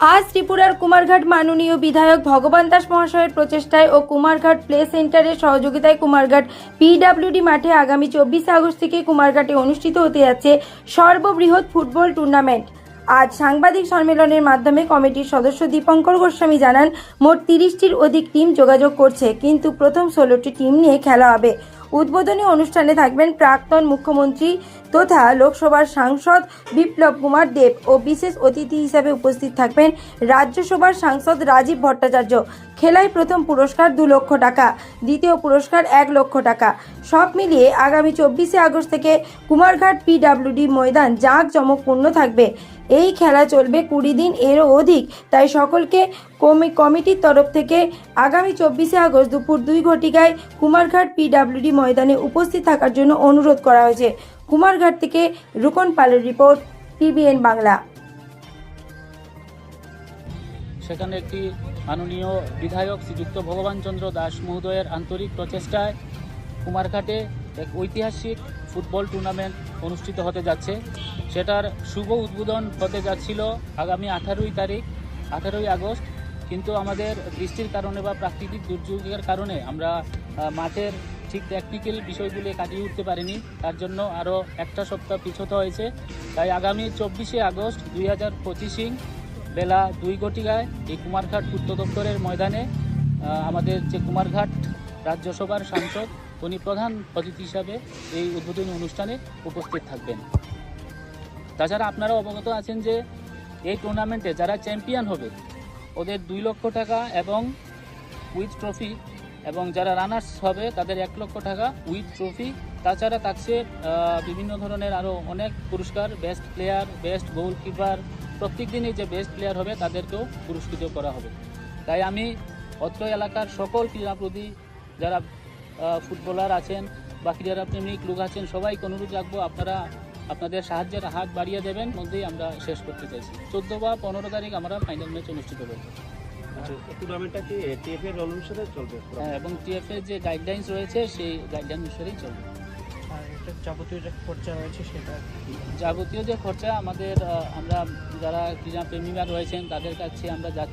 আজ ত্রিপুরার কুমারঘাট মাননীয় বিধায়ক ভগবান দাস মহাশয়ের প্রচেষ্টায় ও কুমারঘাট প্লে সেন্টারের সহযোগিতায় কুমারঘাট পিডাব্লিউডি মাঠে আগামী চব্বিশে আগস্ট থেকে কুমারঘাটে অনুষ্ঠিত হতে যাচ্ছে সর্ববৃহৎ ফুটবল টুর্নামেন্ট। আজ সাংবাদিক সম্মেলনের মাধ্যমে কমিটির সদস্য দীপঙ্কর গোস্বামী জানান, মোট তিরিশটির অধিক টিম যোগাযোগ করছে, কিন্তু প্রথম ষোলোটি টিম নিয়ে খেলা হবে। উদ্বোধনী অনুষ্ঠানে থাকবেন প্রাক্তন মুখ্যমন্ত্রী তথা লোকসভার সাংসদ বিপ্লব কুমার দেব ও বিশেষ অতিথি হিসাবে উপস্থিত থাকবেন রাজ্যসভার সাংসদ রাজীব ভট্টাচার্য। খেলায় প্রথম পুরস্কার দু লক্ষ টাকা, দ্বিতীয় পুরস্কার এক লক্ষ টাকা। সব মিলিয়ে আগামী চব্বিশে আগস্ট থেকে কুমারঘাট পিডাব্লিউডি ময়দান জাঁক জাঁকজমকপূর্ণ থাকবে। এই খেলা চলবে কুড়ি দিন এরও অধিক। তাই সকলকে কমি, কমিটির তরফ থেকে আগামী চব্বিশে আগস্ট দুপুর দুই ঘটিকায় কুমারঘাট পিডাব্লিউডি ময়দানে উপস্থিত থাকার জন্য অনুরোধ করা হয়েছে। কুমারঘাট থেকে রুকন পালের রিপোর্ট টিভিএন বাংলা। সেখানে একটি মাননীয় বিধায়ক শ্রীযুক্ত ভগবান চন্দ্র দাস মহোদয়ের আন্তরিক প্রচেষ্টায় কুমারঘাটে এক ঐতিহাসিক ফুটবল টুর্নামেন্ট অনুষ্ঠিত হতে যাচ্ছে। সেটার শুভ উদ্বোধন হতে যাচ্ছিল আগামী আঠারোই তারিখ, আঠারোই আগস্ট। কিন্তু আমাদের বৃষ্টির কারণে বা প্রাকৃতিক দুর্যোগের কারণে আমরা মাঠের ঠিক টেকনিক্যাল বিষয়গুলি কাটিয়ে উঠতে পারিনি। তার জন্য আরও একটা সপ্তাহ পিছোতে হয়েছে। তাই আগামী চব্বিশে আগস্ট দুই হাজার পঁচিশিং বেলা দুই ঘটিকায় এই কুমারঘাট পূর্ত দপ্তরের ময়দানে আমাদের যে কুমারঘাট রাজ্যসভার সাংসদ উনি প্রধান অতিথি হিসাবে এই উদ্বোধনী অনুষ্ঠানে উপস্থিত থাকবেন। তাছাড়া আপনারা অবগত আছেন যে এই টুর্নামেন্টে যারা চ্যাম্পিয়ন হবে, ওদের দুই লক্ষ টাকা এবং উইথ ট্রফি এবং যারা রানার্স হবে, তাদের এক লক্ষ টাকা উইথ ট্রফি তাছাড়া থাকছে বিভিন্ন ধরনের আরও অনেক পুরস্কার বেস্ট প্লেয়ার বেস্ট গোলকিপার প্রত্যেক দিনই যে বেস্ট প্লেয়ার হবে, তাদেরকেও পুরস্কৃত করা হবে। তাই আমি অত্র এলাকার সকল ক্রীড়াপ্রতি যারা ফুটবলার আছেন বাকি বা ক্রীড়াপ্রেমিক লোক আছেন সবাইকে অনুরোধ রাখব আপনারা আপনাদের সাহায্যের হাত বাড়িয়ে দেবেন মধ্যেই আমরা শেষ করতে চাইছি। চোদ্দ বা পনেরো তারিখ আমরা ফাইনাল ম্যাচ অনুষ্ঠিত করব। আচ্ছা টুর্নামেন্টটা কি টিএফ এর অনুসারে চলবে? হ্যাঁ, এবং টিএফ এর যে গাইডলাইন্স রয়েছে সেই গাইডলাইন অনুসারেই চলবে। যাবতীয় যে খরচা রয়েছে সেটা যাবতীয় যে খরচা আমাদের আমরা যারা ক্রীড়াপ্রেমীরা রয়েছেন তাদের কাছে আমরা যাচ্ছি।